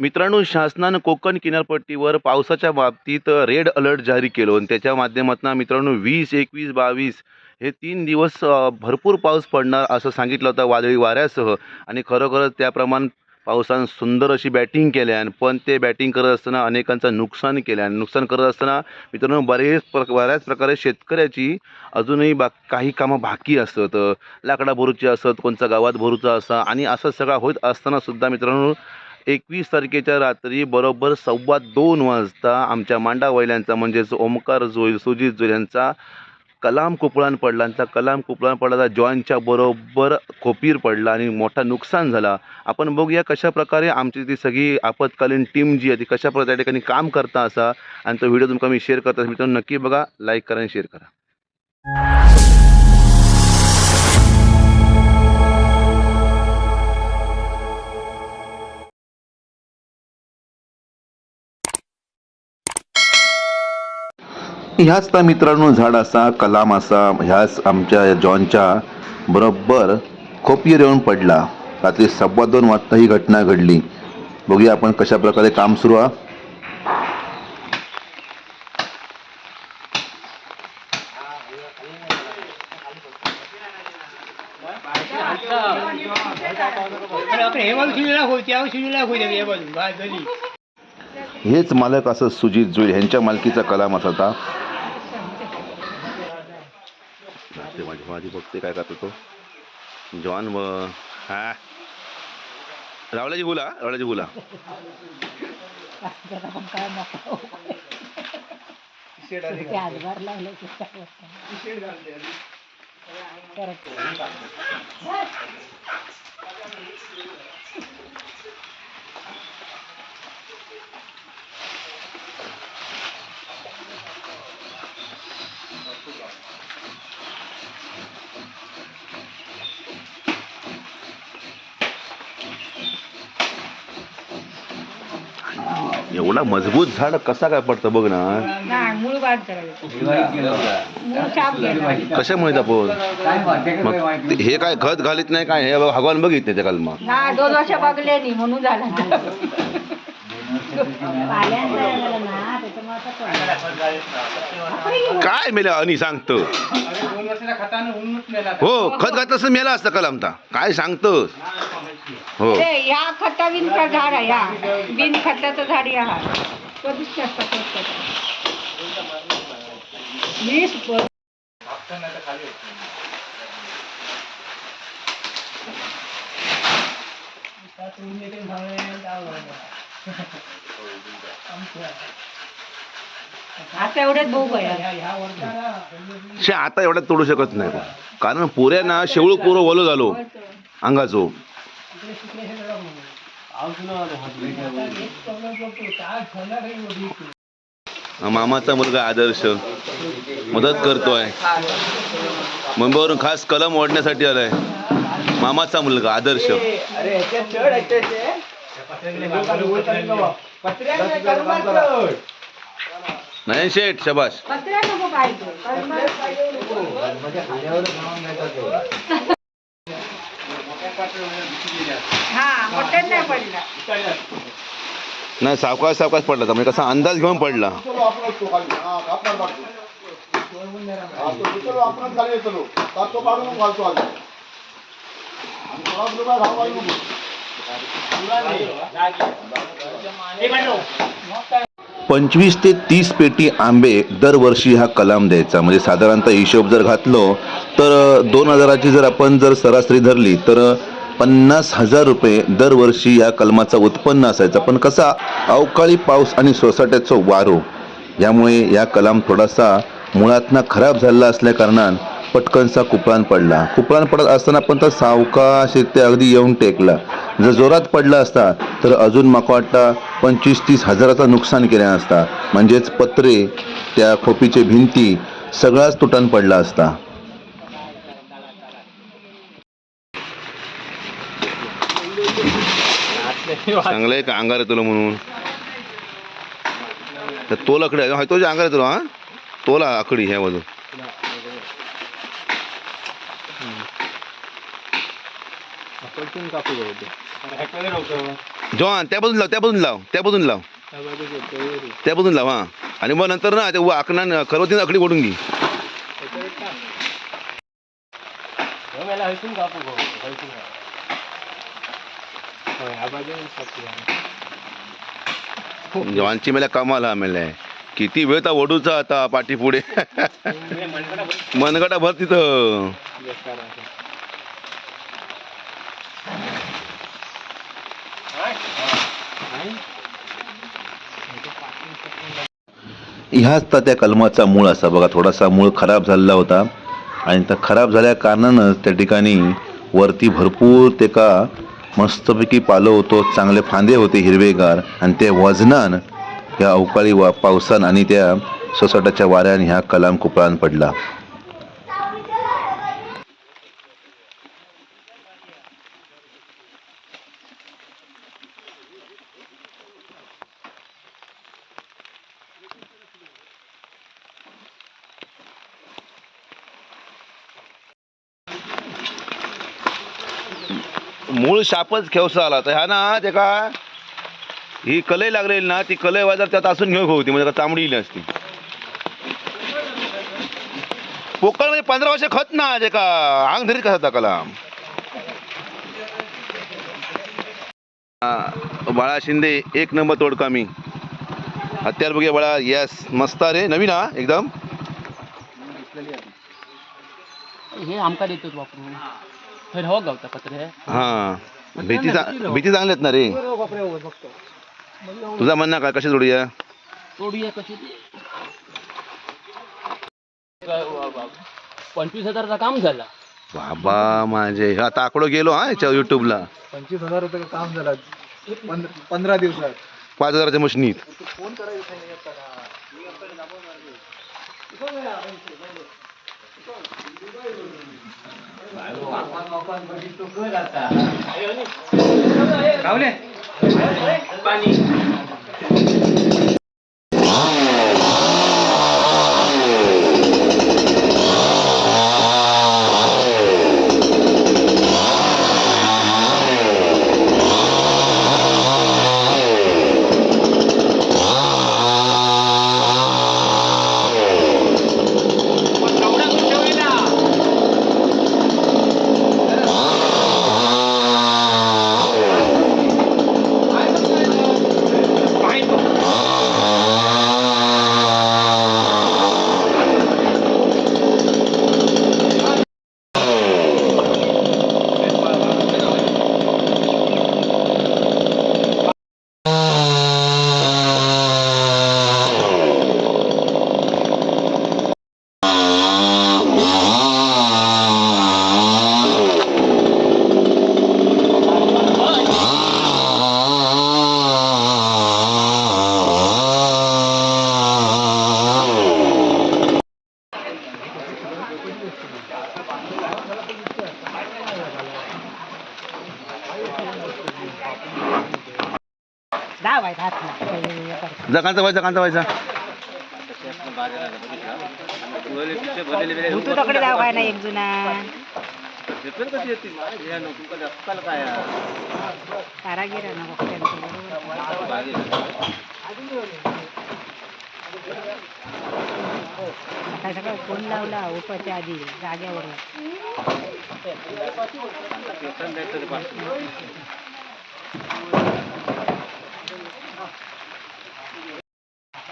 मित्रांनो शासनानं कोकण किनारपट्टीवर पावसाच्या बाबतीत रेड अलर्ट जारी केलं आणि त्याच्या माध्यमातून मित्रांनो वीस एकवीस बावीस हे तीन दिवस भरपूर पाऊस पडणार असं सांगितलं होतं वादळी वाऱ्यासह. आणि खरोखरच त्याप्रमाणे पावसानं सुंदर अशी बॅटिंग केल्यान पण ते बॅटिंग करत असताना अनेकांचं नुकसान केल्यान नुकसान करत असताना मित्रांनो बरेच प्र बऱ्याच प्रकारे शेतकऱ्याची अजूनही बा काही कामं बाकी असत लाकडा भरूची असत कोणचा गावात भरूचा असा आणि असं सगळं होत असताना सुद्धा मित्रांनो एकवीस तारखेच्या रात्री बरोबर सव्वा दोन वाजता आमच्या मांडा वैल्यांचा म्हणजेच ओमकार जोईल सुजित जोईल यांचा कलाम कुपळान पडला. आणि त्या कलाम कुपळान पडला जॉनच्या बरोबर खोपीर पडला आणि मोठा नुकसान झाला. आपण बघूया कशा प्रकारे आमची ती सगळी आपत्कालीन टीम जी आहे ती कशा प्रकारे त्या ठिकाणी काम करता असा. आणि तो व्हिडिओ तुमका मी शेअर करता मित्रांनो नक्की बघा लाईक करा आणि शेअर करा. ह्याच त्या मित्रांनो झाड असा कलाम असा ह्याच आमच्या जॉनच्या बरोबर खोपीर येऊन पडला रात्री सव्वा दोन वाजता ही घटना घडली बघूया आपण कशा प्रकारे काम सुरू आहे हे बाजू शिजला होय त्या शिजला होय हे बाजू बाय झाली हेच मालक असं सुजित जुईल ह्यांच्या मालकीचा कलाम असा होता. ते माझी माझी बघते काय करतो तो. जॉन व हा. रावळाची गुला रावळाची गुला एवढा मजबूत झाड कसा काय पडतं बघ ना. नाही मूळ बाद करायचं मूळ छाप घ्यायचा कशामुळे आपण मग ते- हे काय खत घालीत नाही काय? हे भगवान बघितले त्या कलमा ना दोन वर्ष बघले नाही म्हणून झाला. काय मेल्या आणि सांगतो. अरे दोन वर्षाच्या खतानं उन्नत मेला हो खत घातलं असं मेला असतं कलमता काय सांगतोस? हो. अरे ह्या खता बिनचा झाड आहे ह्या बिन खताचं झाड या हा कधीच नसतं आता भाऊ गया शे आता एवढ्यात तोडू शकत नाही. कारण पुऱ्या ना शेवळ पुरं ओलं झालो अंगाचो. मामाचा मुलगा आदर्श. मदत करतोय. मुंबईवरून खास कलम ओढण्यासाठी आलाय. मामाचा मुलगा आदर्श. नाही शेठ शबाश हा नाही पडला. नाही सावकाश सावकाश पडला होता. म्हणजे कसा अंदाज घेऊन पडला. पंचवीस ते तीस पेटी आंबे दरवर्षी हा कलाम द्यायचा. म्हणजे साधारणतः हिशोब जर घातलो तर दोन हजाराची जर आपण जर सरासरी धरली तर पन्नास हजार रुपये दरवर्षी या कलमाचा उत्पन्न असायचा. पण कसा? अवकाळी पाऊस आणि सोसाट्याचं वारो. यामुळे या कलाम थोडासा मुळातनं खराब झालेला असल्याकारणानं पटकनचा पटकनसा कुपळान पडला. कुपळान पडत असताना पण तर सावकाश ते अगदी येऊन टेकला. जर जोरात पडला असता तर अजून माका वाटता पंचवीस तीस हजाराचं नुकसान केले असता. म्हणजेच पत्रे त्या खोपीचे भिंती सगळाच तुटून पडला असता. चांगलं आहे का अंगार आहे तुला म्हणून? तर तो लकडे आहे. तो अंगार आहे तुला हा? तोला आकडी ह्या बाजू कापू होते जॉन त्या बाजून लाव त्या बाजून लाव त्या बाजून लाव. त्या बाजून लाव हां. आणि मग नंतर ना ते आकणा खरवतीन आकडी ओढून घे. जॉनची मला कमाल हा मेला किती वेळ तर ओढूचा आता पाठी पुढे मनगटा भर तिथं. ह्याच तर त्या कलमाचा मूळ असा बघा थोडासा मूळ खराब झालेला होता. आणि त्या खराब झाल्या कारणानंच त्या ठिकाणी वरती भरपूर ते का मस्तपैकी पालं होतो चांगले फांदे होते हिरवेगार. आणि त्या वजनान ह्या अवकाळी वा पावसान आणि त्या सोसाट्याच्या वाऱ्याने ह्या कलाम कुपळान पडला. मूळ शापच खेवसा आला तर ह्या ना ते का? ही कलय लागलेली ना ती कलय बाजार त्यात असून घेऊ होती म्हणजे का तांबडी इली असती. पोकळ म्हणजे पंधरा वर्ष खत ना ते का? अंग धरीत कसा कला बाळा शिंदे एक नंबर तोडका मी हत्यार बघे बाळा येस मस्त रे नवीन हा एकदम. हे आमका देतो वापरून. हे गावता पत्र भीती चा- भीती चांगली आहेत ना रे. तुझा म्हणणं काय? कशी जोडूया तोडूया कशी पंचवीस हजारचा काम झाला. बाबा माझे. आता आकडो गेलो हा याच्या युट्यूबला पंचवीस हजार रुपये काम झालं. पंध- पंधरा दिवसात. पाच हजाराच्या मशनीत. राहुले धावायचा जा कांचा व्हायचा कांचा व्हायचा. काय ना एक जुना. कारागीर सकाळ फोन लावला उपाच्या आधी जाग्यावर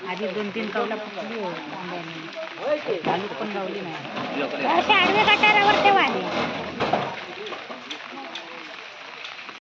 आधी दोन तीन कवला फुटली आंब्याने. चालू पण गावली नाही. अशा आडव्या कटारावर ठेवा आधी.